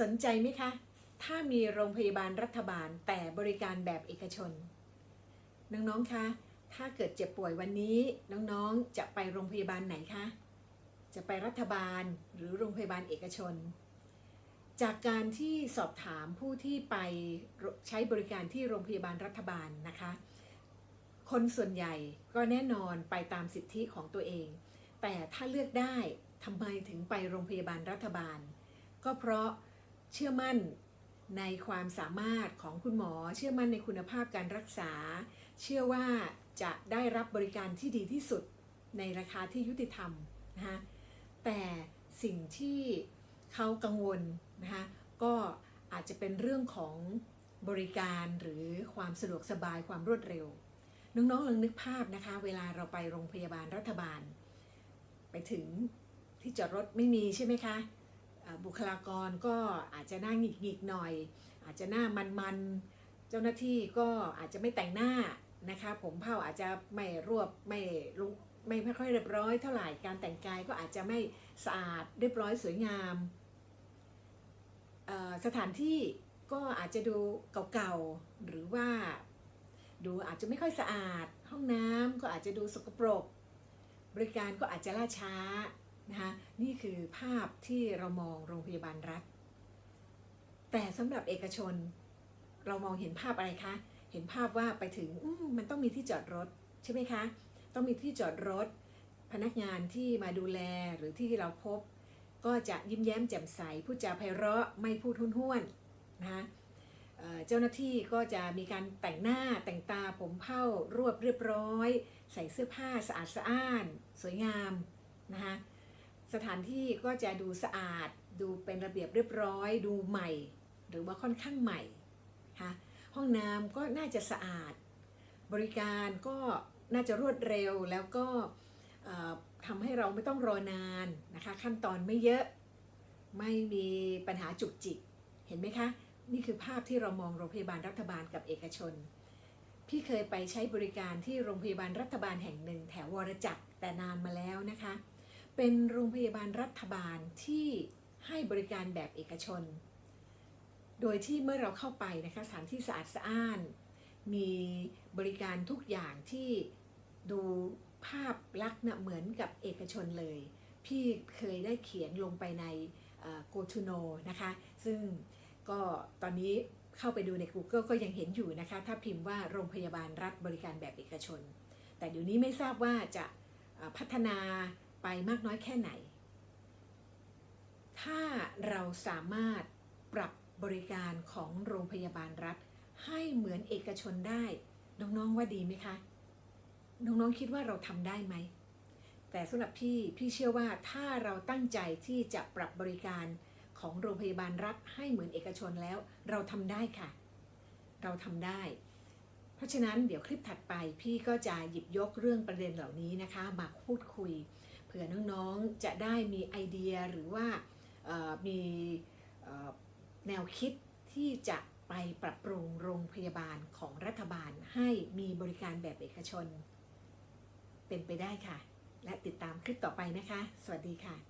สนใจไหมคะ ถ้ามีโรงพยาบาลรัฐบาลแต่บริการแบบเอกชน น้องๆ คะ ถ้าเกิดเจ็บป่วยวันนี้ น้องๆ จะไปโรงพยาบาลไหนคะ จะไปรัฐบาลหรือโรงพยาบาลเอกชน จากการที่สอบถามผู้ที่ไปใช้บริการที่โรงพยาบาลรัฐบาลนะคะ คนส่วนใหญ่ก็แน่นอนไปตามสิทธิของตัวเอง แต่ถ้าเลือกได้ทำไมถึงไปโรงพยาบาลรัฐบาล ก็เพราะ เชื่อมั่นในความสามารถของคุณหมอ เชื่อมั่นในคุณภาพการรักษา เชื่อว่าจะได้รับบริการที่ดีที่สุดในราคาที่ยุติธรรมนะคะแต่สิ่งที่เขากังวลนะคะก็อาจจะเป็นเรื่องของบริการหรือความสะดวกสบายความรวดเร็ว น้องๆลองนึกภาพนะคะ เวลาเราไปโรงพยาบาลรัฐบาล ไปถึงที่จอดรถไม่มีใช่ไหมคะ บุคลากรก็อาจจะหน้าหงิกหงิกหน่อย อาจจะหน้ามันๆเจ้าหน้าที่ก็อาจจะไม่แต่งหน้านะคะผมเผ้าอาจจะไม่รวบไม่ลุไม่ไม่ค่อยเรียบร้อยเท่าไหร่การแต่งกายก็อาจจะไม่สะอาดเรียบร้อยสวยงามสถานที่ก็อาจจะดูเก่าๆหรือว่าดูอาจจะไม่ค่อยสะอาด ห้องน้ำก็อาจจะดูสกปรก บริการก็อาจจะล่าช้า นะคะนี่คือภาพที่เรามองโรงพยาบาลรัฐ แต่สำหรับเอกชน เรามองเห็นภาพอะไรคะ เห็นภาพว่าไปถึงมมันต้องมีที่จอดรถใช่ไหมคะ ต้องมีที่จอดรถ พนักงานที่มาดูแลหรือที่เราพบ ก็จะยิ้มแย้มแจ่มใสพูดจาไพเราะไม่พูดห้วนนะคะเอ่อเจ้าหน้าที่ก็จะมีการแต่งหน้าแต่งตาผมเผ้ารวบเรียบร้อย ใส่เสื้อผ้าสะอาดสะอ้าน สวยงามนะคะ สถานที่ก็จะดูสะอาด ดูเป็นระเบียบเรียบร้อย ดูใหม่ หรือว่าค่อนข้างใหม่ค่ะห้องน้ำก็น่าจะสะอาด บริการก็น่าจะรวดเร็วแล้วก็ทำให้เราไม่ต้องรอนานนะคะ ขั้นตอนไม่เยอะไม่มีปัญหาจุกจิก เห็นไหมคะ นี่คือภาพที่เรามองโรงพยาบาลรัฐบาลกับเอกชน พี่เคยไปใช้บริการที่โรงพยาบาลรัฐบาลแห่งหนึ่งแถววรจักรแต่นานมาแล้วนะคะ เป็นโรงพยาบาลรัฐบาลที่ให้บริการแบบเอกชน โดยที่เมื่อเราเข้าไปนะคะสถานที่สะอาดสะอ้าน มีบริการทุกอย่างที่ดูภาพลักษณ์เหมือนกับเอกชนเลย พี่เคยได้เขียนลงไปในเอ่อ Go to Know นะคะ ซึ่งก็ตอนนี้เข้าไปดูใน Google ก็ยังเห็นอยู่นะคะ ถ้าพิมพ์ว่าโรงพยาบาลรัฐบริการแบบเอกชน แต่เดี๋ยวนี้ไม่ทราบว่าจะพัฒนา ไปมากน้อยแค่ไหน ถ้าเราสามารถปรับบริการของโรงพยาบาลรัฐ ให้เหมือนเอกชนได้ น้องๆว่าดีไหมคะ น้องๆคิดว่าเราทำได้ไหม แต่สำหรับพี่พี่เชื่อว่าถ้าเราตั้งใจที่จะปรับบริการของโรงพยาบาลรัฐให้เหมือนเอกชนแล้ว เราทำได้ค่ะ เราทำได้ เพราะฉะนั้นเดี๋ยวคลิปถัดไปพี่ก็จะหยิบยกเรื่องประเด็นเหล่านี้นะคะ มาพูดคุย เผื่อน้องๆจะได้มีไอเดียหรือว่ามีแนวคิดที่จะไปปรับปรุงโรงพยาบาลของรัฐบาลให้มีบริการแบบเอกชน เป็นไปได้ค่ะ และติดตามคลิปต่อไปนะคะ สวัสดีค่ะ